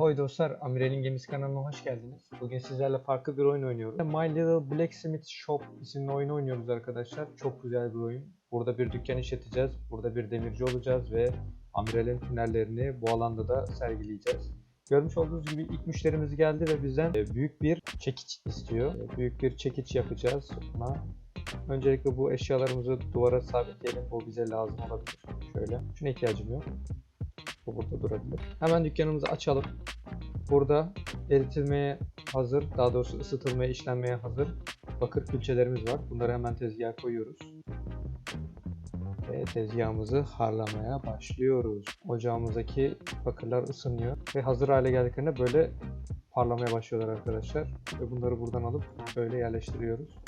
Ahoy dostlar, Amirel'in Gemisi kanalına hoş geldiniz. Bugün sizlerle farklı bir oyun oynuyoruz. My Little Blacksmith Shop isimli oyunu oynuyoruz arkadaşlar. Çok güzel bir oyun. Burada bir dükkan işleteceğiz, burada bir demirci olacağız ve Amirel'in tünellerini bu alanda da sergileyeceğiz. Görmüş olduğunuz gibi ilk müşterimiz geldi ve bizden e, büyük bir çekiç istiyor. E, Büyük bir çekiç yapacağız ona. Öncelikle bu eşyalarımızı duvara sabitleyelim. Bu bize lazım olabilir. Şöyle. Şuna ihtiyacım yok. Bu burada durabilir. Hemen dükkanımızı açalım. Burada eritilmeye hazır, daha doğrusu ısıtılmaya, işlenmeye hazır bakır külçelerimiz var. Bunları hemen tezgaha koyuyoruz. Ve tezgahımızı harlamaya başlıyoruz. Ocağımızdaki bakırlar ısınıyor ve hazır hale geldiklerinde böyle parlamaya başlıyorlar arkadaşlar. Ve bunları buradan alıp böyle yerleştiriyoruz.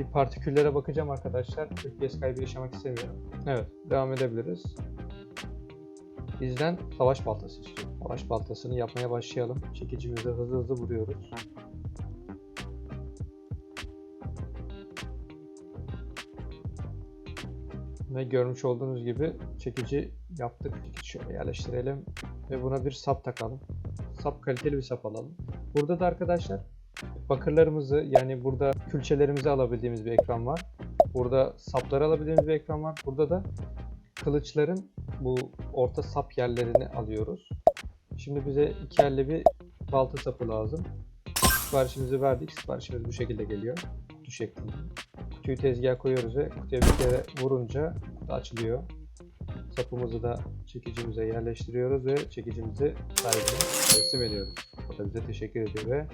Bir partiküllere bakacağım arkadaşlar. FPS kaybı yaşamak istemiyorum. Evet, devam edebiliriz. Bizden savaş baltası istiyor. Savaş baltasını yapmaya başlayalım. Çekicimizi hızlı hızlı vuruyoruz. Ve görmüş olduğunuz gibi çekici yaptık. Şöyle yerleştirelim. Ve buna bir sap takalım. Sap kaliteli bir sap alalım. Burada da arkadaşlar bakırlarımızı yani burada külçelerimizi alabildiğimiz bir ekran var. Burada sapları alabildiğimiz bir ekran var. Burada da kılıçların bu orta sap yerlerini alıyoruz. Şimdi bize iki elle bir balta sapı lazım. Siparişimizi verdik. Siparişimiz bu şekilde geliyor. Kutu şeklinde. Kutuyu tezgaha koyuyoruz ve kutuya bir kere vurunca kutu açılıyor. Sapımızı da çekicimize yerleştiriyoruz ve çekicimizi sahibine teslim ediyoruz. O da bize teşekkür ediyor ve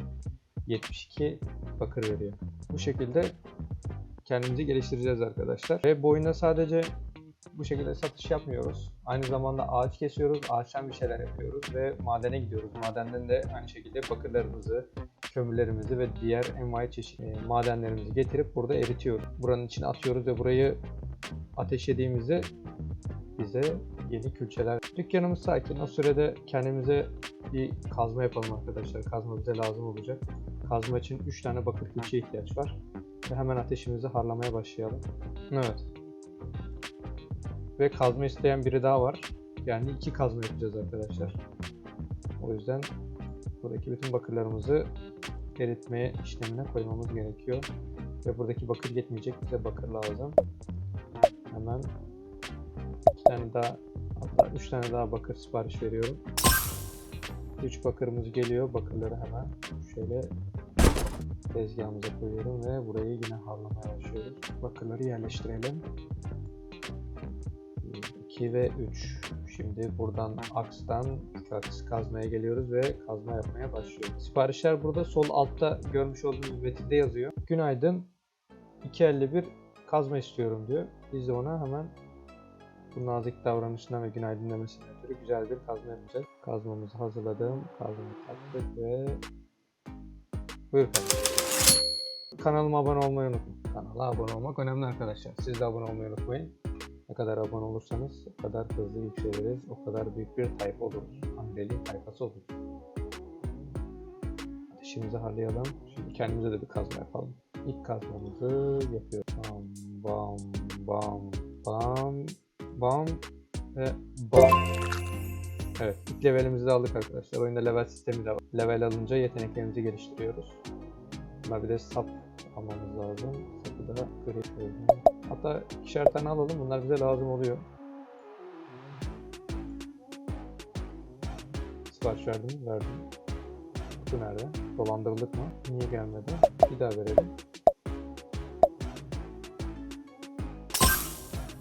72 bakır veriyor. Bu şekilde kendimizi geliştireceğiz arkadaşlar. Ve bu oyunda sadece bu şekilde satış yapmıyoruz. Aynı zamanda ağaç kesiyoruz, ağaçtan bir şeyler yapıyoruz ve madene gidiyoruz. Madenden de aynı şekilde bakırlarımızı, kömürlerimizi ve diğer envai çeşit e, madenlerimizi getirip burada eritiyoruz. Buranın içine atıyoruz ve burayı ateşlediğimizde bize yeni külçeler. Dükkanımız sakin. O sürede kendimize bir kazma yapalım arkadaşlar. Kazma bize lazım olacak. Kazma için 3 tane bakır külçeye ihtiyaç var. Ve hemen ateşimizi harlamaya başlayalım. Evet. Ve kazma isteyen biri daha var. Yani iki kazma yapacağız arkadaşlar. O yüzden buradaki bütün bakırlarımızı eritmeye işlemine koymamız gerekiyor. Ve buradaki bakır yetmeyecek. Bize bakır lazım. Hemen iki tane daha hatta üç tane daha bakır sipariş veriyorum. 3 bakırımız geliyor. Bakırları hemen şöyle tezgahımıza koyuyorum ve burayı yine harlamaya başlıyoruz. Bakırları yerleştirelim. 2 ve 3. Şimdi buradan akstan aks kazmaya geliyoruz ve kazma yapmaya başlıyoruz. Siparişler burada sol altta görmüş olduğunuz metinde yazıyor. Günaydın. 251 kazma istiyorum diyor. Biz de ona hemen bu nazik davranışından ve günaydın demesinden ötürü güzel bir kazma yapacağız. Kazmamızı hazırladım. Kazmayı taktık ve buyur kardeşim. Kanalıma abone olmayı unutmayın. Kanala abone olmak önemli arkadaşlar. Siz de abone olmayı unutmayın. Ne kadar abone olursanız o kadar hızlı yükseliriz. O kadar büyük bir tayfa oluruz. Amireli tayfası oluruz. Ateşimizi harlayalım. Şimdi kendimize de bir kazma yapalım. İlk kazmamızı yapıyoruz. Bam bam bam bam bam ve bam. Evet, ilk levelimizi de aldık arkadaşlar. Oyunda level sistemi de var. Level alınca yeteneklerimizi geliştiriyoruz. Buna bir de sap almamız lazım. Sapı da görüyoruz. Hatta ikişer tane alalım. Bunlar bize lazım oluyor. Sipariş verdim? Verdim. Kutu nerede? Dolandırıldık mı? Niye gelmedi? Bir daha verelim.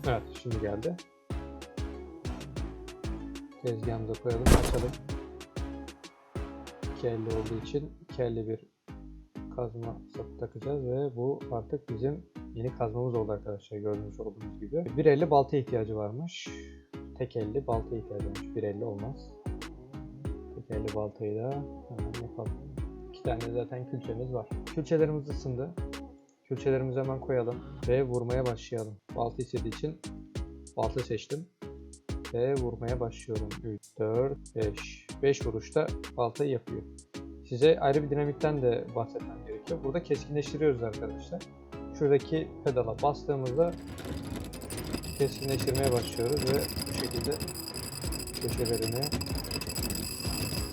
Evet, şimdi geldi. Tezgahımıza koyalım, açalım. 250 olduğu için 251 kazma sapı takacağız ve bu artık bizim yeni kazmamız oldu arkadaşlar gördüğünüz olduğunuz gibi. Bir elli balta ihtiyacı varmış. Tek elli balta ihtiyacı varmış. Bir elli olmaz. Tek elli baltayı da hemen yapalım. İki tane zaten külçemiz var. Külçelerimiz ısındı. Külçelerimizi hemen koyalım ve vurmaya başlayalım. Balta istediği için balta seçtim. Ve vurmaya başlıyorum. 3, 4, 5. 5 vuruşta baltayı yapıyor. Size ayrı bir dinamikten de bahsetmem gerekiyor. Burada keskinleştiriyoruz arkadaşlar. Şuradaki pedala bastığımızda keskinleştirmeye başlıyoruz ve bu şekilde köşelerini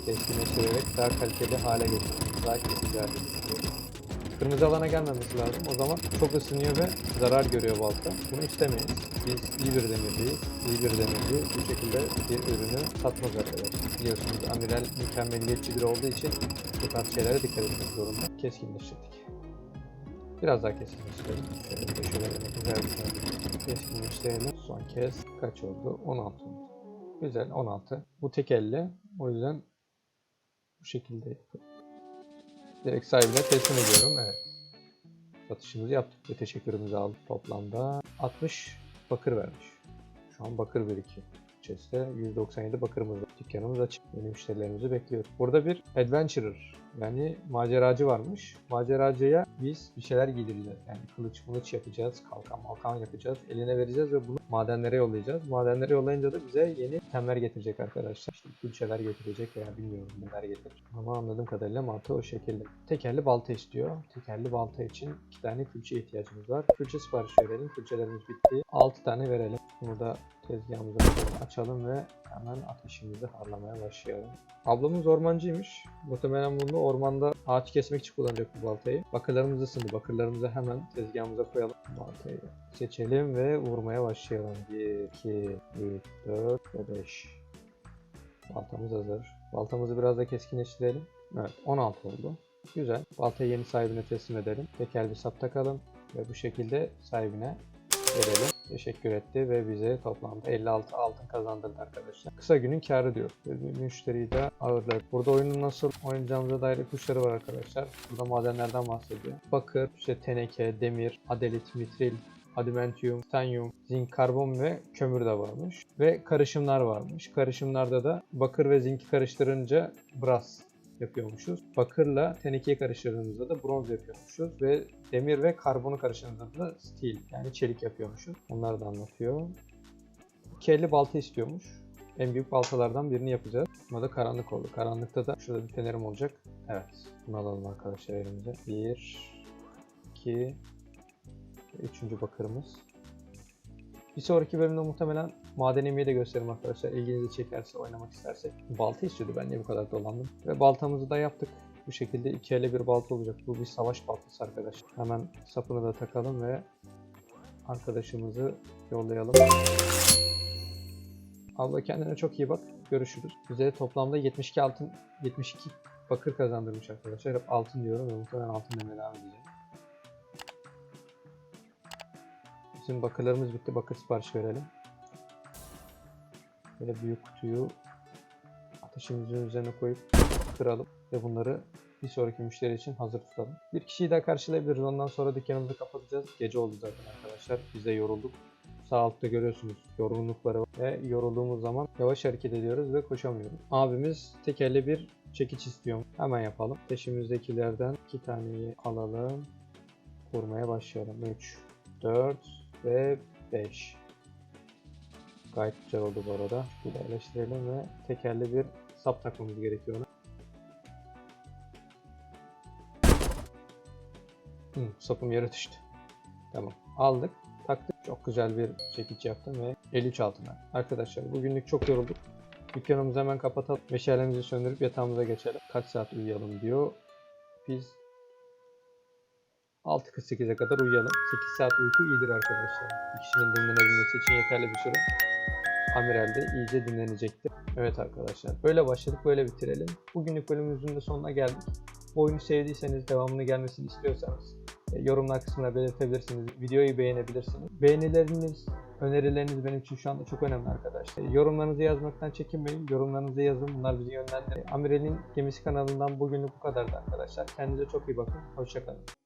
keskinleştirerek daha kaliteli hale getiriyoruz. Daha kesici hale getiriyoruz. Kırmızı alana gelmemesi lazım. O zaman çok ısınıyor ve zarar görüyor balta. Bunu istemeyiz. Biz iyi bir demirciyiz. İyi bir demirci bu şekilde bir ürünü satmaz arkadaşlar. Biliyorsunuz amiral mükemmeliyetçi biri olduğu için bu tarz şeylere dikkat etmek zorunda. Keskinleştirdik. Biraz daha keskinleştirelim. Şöyle köşelerine güzel güzel keskinleştirelim. Son kez kaç oldu? 16 oldu. Güzel 16. Bu tek elle. O yüzden bu şekilde yapıyorum. Direkt sahibine teslim ediyorum. Evet. Satışımızı yaptık ve teşekkürümüzü aldık. Toplamda 60 bakır vermiş. Şu an bakır birikiyor. Chest'te 197 bakırımız var. Dükkanımız açık. Yeni müşterilerimizi bekliyoruz. Burada bir adventurer yani maceracı varmış. Maceracıya biz bir şeyler giydireceğiz. Yani kılıç mılıç yapacağız, kalkan malkan yapacağız. Eline vereceğiz ve bunu madenlere yollayacağız. Madenlere yollayınca da bize yeni itemler getirecek arkadaşlar. İşte külçeler getirecek veya bilmiyorum neler getirecek. Ama anladığım kadarıyla mantığı o şekilde. Tekerli balta istiyor. Tekerli balta için iki tane külçe ihtiyacımız var. Külçe siparişi verelim. Külçelerimiz bitti. 6 tane verelim. Bunu da tezgahımıza açalım ve hemen ateşimizi harlamaya başlayalım. Ablamız ormancıymış. Muhtemelen bunu ormanda ağaç kesmek için kullanacak bu baltayı. Bakırlarımız ısındı. Bakırlarımızı hemen tezgahımıza koyalım. Baltayı seçelim ve vurmaya başlayalım. 1, 2, 3, 4 ve 5. Baltamız hazır. Baltamızı biraz da keskinleştirelim. Evet 16 oldu. Güzel. Baltayı yeni sahibine teslim edelim. Teker bir sap takalım ve bu şekilde sahibine verelim. Teşekkür etti ve bize toplamda 56 altın kazandırdı arkadaşlar. Kısa günün karı diyor. Müşteriyi de ağırladı. Burada oyunun nasıl oynayacağımıza dair ipuçları var arkadaşlar. Burada madenlerden bahsediyor. Bakır, işte teneke, demir, adelit, mitril, adamantium, titanyum, zinc, karbon ve kömür de varmış. Ve karışımlar varmış. Karışımlarda da bakır ve zinki karıştırınca brass yapıyormuşuz. Bakırla tenekeyi karıştırdığımızda da bronz yapıyormuşuz ve demir ve karbonu karıştırdığımızda da steel yani çelik yapıyormuşuz. Onları da anlatıyor. Kelli balta istiyormuş. En büyük baltalardan birini yapacağız. Buna da karanlık oldu. Karanlıkta da şurada bir fenerim olacak. Evet. Bunu alalım arkadaşlar elimize. Bir, iki, üçüncü bakırımız. Bir sonraki bölümde muhtemelen maden emeği de gösteririm arkadaşlar. İlginizi çekerse, oynamak istersek. Balta istiyordu ben niye bu kadar dolandım. Ve baltamızı da yaptık. Bu şekilde iki ele bir balta olacak. Bu bir savaş baltası arkadaşlar. Hemen sapını da takalım ve arkadaşımızı yollayalım. Abla kendine çok iyi bak. Görüşürüz. Bize toplamda 72 altın, 72 bakır kazandırmış arkadaşlar. Hep altın diyorum ve muhtemelen altın demeye devam edeceğim. Bizim bakırlarımız bitti. Bakır sipariş verelim. Böyle büyük kutuyu ateşimizin üzerine koyup kıralım ve bunları bir sonraki müşteri için hazır tutalım. Bir kişiyi daha karşılayabiliriz. Ondan sonra dükkanımızı kapatacağız. Gece oldu zaten arkadaşlar. Biz de yorulduk. Sağ altta görüyorsunuz yorgunlukları ve yorulduğumuz zaman yavaş hareket ediyoruz ve koşamıyoruz. Abimiz tekerli bir çekiç istiyor. Hemen yapalım. Ateşimizdekilerden iki taneyi alalım. Vurmaya başlayalım. 3, 4 ve 5. Gayet güzel oldu bu arada. İlerleştirelim ve tekerli bir sap takmamız gerekiyor ona. Hı, sapım yere düştü. Tamam. Aldık. Taktık. Çok güzel bir çekiç yaptım ve 53 altına. Arkadaşlar bugünlük çok yorulduk. Dükkanımızı hemen kapatalım. Meşalemizi söndürüp yatağımıza geçelim. Kaç saat uyuyalım diyor. Biz 6.48'e kadar uyuyalım. 8 saat uyku iyidir arkadaşlar. Kişinin dinlenebilmesi için yeterli bir süre. Amiral de iyice dinlenecektir. Evet arkadaşlar böyle başladık böyle bitirelim. Bugünlük bölümümüzün de sonuna geldik. Bu oyunu sevdiyseniz devamını gelmesini istiyorsanız e, yorumlar kısmına belirtebilirsiniz. Videoyu beğenebilirsiniz. Beğenileriniz, önerileriniz benim için şu anda çok önemli arkadaşlar. Yorumlarınızı yazmaktan çekinmeyin. Yorumlarınızı yazın. Bunlar bizi yönlendirir. Amiral'in Gemisi kanalından bugünlük bu kadardı arkadaşlar. Kendinize çok iyi bakın. Hoşçakalın.